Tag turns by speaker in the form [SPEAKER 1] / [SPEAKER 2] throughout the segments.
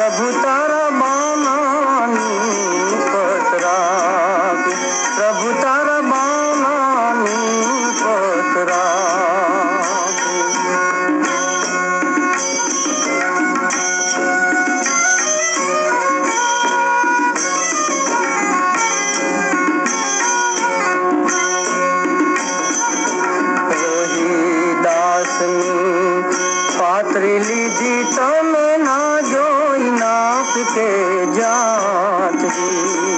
[SPEAKER 1] प्रभु तारा बानानी पतराग। प्रभु तारा बानानी पतराग। रोहिदास पात्र लीजी तन Oh. you.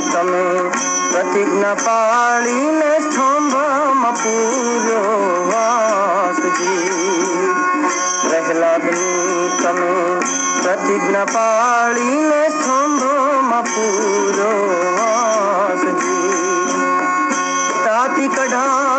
[SPEAKER 1] तमेज्पाल स्तम्भ मपू रोजी दूत में पालीन स्तम्भ मपू તાતી કઢા